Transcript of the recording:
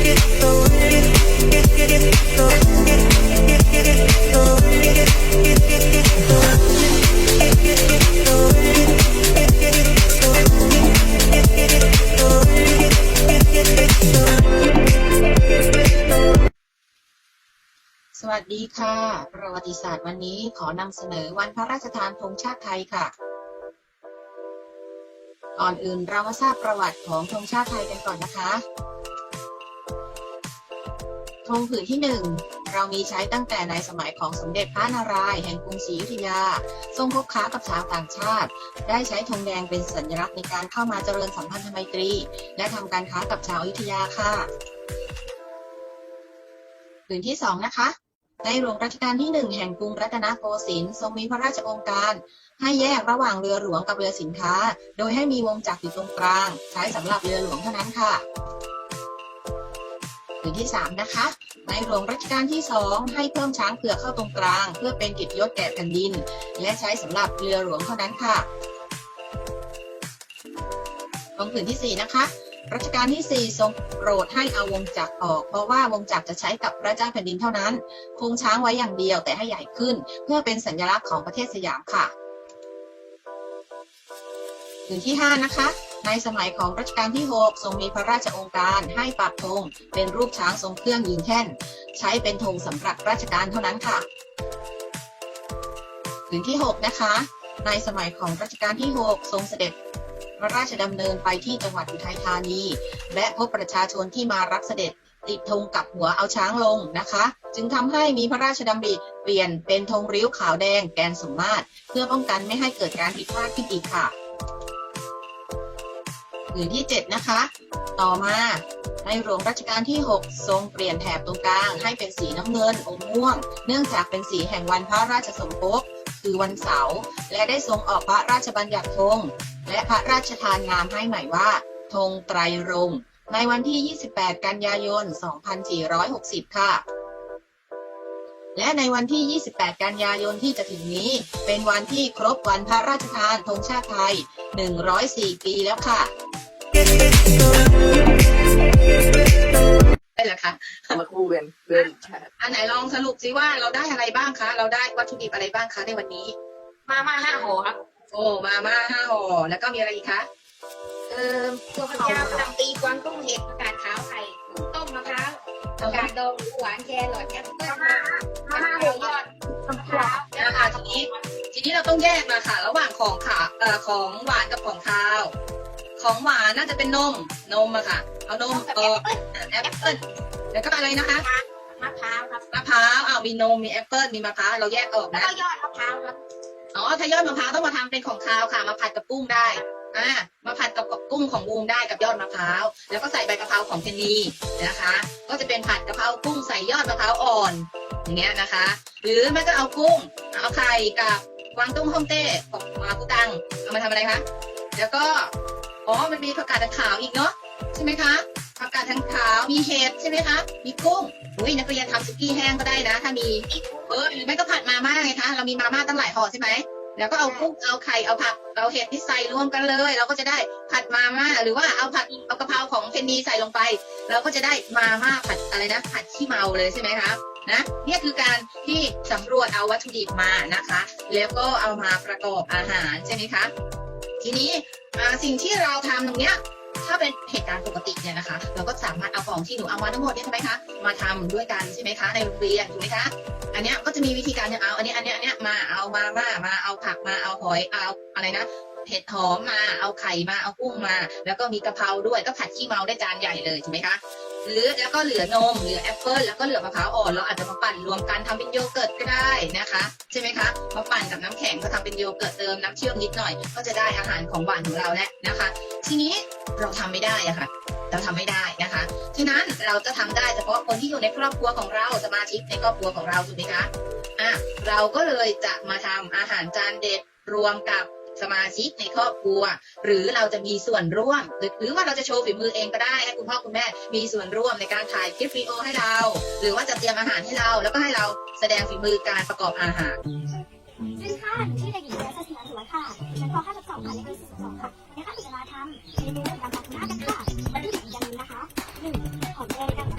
สวัสดีค่ะ ประวัติศาสตร์วันนี้ขอนำเสนอวันพระราชทานธงชาติไทยค่ะ ก่อนอื่นเรามาทราบประวัติของธงชาติไทยกันก่อนนะคะ ธงผืนที่หนึ่งเรามีใช้ตั้งแต่ในสมัยของสมเด็จพระนารายณ์แห่งกรุงศรีอยุธยา ทรงคบค้ากับชาวต่างชาติ ได้ใช้ธงแดงเป็นสัญลักษณ์ในการเข้ามาเจริญสัมพันธไมตรี และทำการค้ากับชาวอยุธยาค่ะผืนที่สองนะคะในหลวงรัชกาลที่หนึ่งแห่งกรุงรัตนโกสินทร์ทรงมีพระราชองค์การ ให้แยกระหว่างเรือหลวงกับเรือสินค้า โดยให้มีวงจักรอยู่ตรงกลาง ใช้สำหรับเรือหลวงเท่านั้นค่ะ ผืนที่สามนะคะ ในหลวงรัชกาลที่สองให้เพิ่มช้างเผือกเข้าตรงกลาง เพื่อเป็นกิจยศแก่แผ่นดิน และใช้สำหรับเรือหลวงเท่านั้นค่ะตรงผืนที่สี่นะคะรัชกาลที่ 4 ทรงโปรดให้เอาวงจักรออก เพราะว่าวงจักรจะใช้กับพระเจ้าแผ่นดินเท่านั้นคงช้างไว้อย่างเดียวแต่ให้ใหญ่ขึ้น เพื่อเป็นสัญลักษณ์ของประเทศสยามค่ะ ถึงที่ 5 นะคะ ในสมัยของรัชกาลที่ 6 ทรงมีพระราชองค์การให้ปรับธงเป็นรูปช้างทรงเครื่องยืนแท่น ใช้เป็นธงสำหรับราชการเท่านั้นค่ะถึงที่ 6 นะคะ ในสมัยของรัชกาลที่ 6 ทรงเสด็จพระราชดำเนินไปที่จังหวัดอุทัยธานี และพบประชาชนที่มารับเสด็จติดธงกับหัวเอาช้างลงนะคะ จึงทำให้มีพระราชดำริเปลี่ยนเป็นธงริ้วขาวแดงแกนสมมาตร เพื่อป้องกันไม่ให้เกิดการผิดพลาดขึ้นอีกค่ะ ผืนที่ 7 นะคะ ต่อมาในหลวงรัชกาลที่ 6 ทรงเปลี่ยนแถบตรงกลางให้เป็นสีน้ำเงินอมม่วง เนื่องจากเป็นสีแห่งวันพระราชสมภพคือวันเสาร์และได้ทรงออกพระราชบัญญัติธงและพระราชทานนามให้ใหม่ว่าธงไตรรงในวันที่ 28 กันยายน 2460 ค่ะ และในวันที่ 28 กันยายนที่จะถึงนี้ เป็นวันที่ครบวันพระราชทานธงชาติไทย 104 ปีแล้วค่ะ ได้แล้วค่ะเอามาคู่กันเพื่อนแชทอันไหนลองสรุปสิว่าเราได้อะไรบ้างคะ เราได้วัตถุดิบอะไรบ้างคะในวันนี้ มาม่าห้าห่อครับ โอ้มาม่าห้าห่อแล้วก็มีอะไรอีกคะ เอ่อตัวผักยาวลำปีกวางตุ้งเห็ดผักกาดขาวไข่ต้มมะพร้าวผักกาดดองหวานแครอทแอปเปิ้ลมาม่าหมูยอดมะพร้าวนะคะทีนี้ ทีนี้เราต้องแยกมาค่ะ ระหว่างของขาเอ่อของหวานกับของคาว ของหวานน่าจะเป็นนม นมอะค่ะ เอานมกับอแออกปเปิ้ลแอปเปิ้ลแล้วก็อะไรนะคะ มะพร้าวครับมะพร้าวอ้าวมีนม มีแอปเปิ้ล มีมะพร้าว เราแยกออกแล้วนะ ก็ยอดมะพร้าวครับอ๋อถ้ายอดมะพร้าวต้องมาทำเป็นของคาวค่ะ มาผัดกับกุ้งได้ อ่า มาผัดกับกุ้งของบูมได้กับยอดมะพร้าว แล้วก็ใส่ใบกะเพราของเพนนีนะคะ ก็จะเป็นผัดกะเพรากุ้งใส่ยอดมะพร้าวอ่อน อย่างเงี้ยนะคะ หรือไม่ก็เอากุ้ง เอาไข่กับกวางตุ้งฮ่องเต้ของมากุตัง เอามาทำอะไรคะ แล้วก็ อ๋อ มันมีผักกาดขาวอีกเนาะใช่ไหมคะผักกาดทางขาวมีเห็ดใช่ไหมคะ มีกุ้งอุ้ยนักเรียนทำสุกี้แห้งก็ได้นะ ถ้ามีเออหรือไม่ก็ผัดมาม่าไงคะ เรามีมาม่าตั้งหลายห่อใช่ไหมแล้วก็เอากุ้งเอาไข่เอาผักเอาเห็ดที่ใส่รวมกันเลย เราก็จะได้ผัดมาม่าหรือว่าเอาผัดเอากะเพราของเพนนีใส่ลงไป เราก็จะได้มาม่าผัดอะไรนะ ผัดขี้เมาเลยใช่ไหมคะนะเนี่ยคือการที่สำรวจเอาวัตถุดิบมานะคะ แล้วก็เอามาประกอบอาหารใช่ไหมคะ ทีนี้สิ่งที่เราทำตรงเนี้ยถ้าเป็นเหตุการณ์ปกติเนี่ยนะคะ เราก็สามารถเอาของที่หนูเอามาทั้งหมดเนี่ยใช่ไหมคะมาทำด้วยกันใช่ไหมคะในโรงเรียนถูกไหมคะ อันเนี้ยก็จะมีวิธีการเนี่ยเอาอันนี้อันเนี้ยอันเนี้ยมาเอามาม่ามาเอาผักมาเอาหอยเอาอะไรนะเห็ดหอมมาเอาไข่มาเอากุ้งมา แล้วก็มีกะเพราด้วยก็ผัดขี้เมาได้จานใหญ่เลยถูกไหมคะ หรือแล้วก็เหลือนมเหลือแอปเปิลแล้วก็เหลือมะพร้าวอ่อนเราอาจจะมาปั่นรวมกันทำเป็นโยเกิร์ตก็ได้นะคะใช่ไหมคะมาปั่นกับน้ำแข็งก็ทำเป็นโยเกิร์ตเติมน้ำเชื่อมนิดหน่อย ก็จะได้อาหารของหวานของเราแล้วนะคะ ทีนี้เราทำไม่ได้อะค่ะเราทำไม่ได้นะคะฉะนั้นเราจะทำได้เฉพาะคนที่อยู่ในครอบครัวของเราสมาชิกในครอบครัวของเราถูกไหมคะอะเราก็เลยจะมาทำอาหารจานเด็ดรวมกับ สมาชิกในครอบครัว หรือเราจะมีส่วนร่วม หรือว่าเราจะโชว์ฝีมือเองก็ได้ให้คุณพ่อคุณแม่มีส่วนร่วมในการถ่ายคลิปวิดีโอให้เรา หรือว่าจะเตรียมอาหารให้เรา แล้วก็ให้เราแสดงฝีมือการประกอบอาหารสวัสดีค่ะชื่อเด็กหญิงเอสสินันถุลค่ะชั้นป .5.2 ค่ะเลขที่42ค่ะในขั้นตอนการทำเมนูตามแบหน้ากันค่ะวัตถุดิบอย่างนี้นะคะ 1. หอมแดงกัน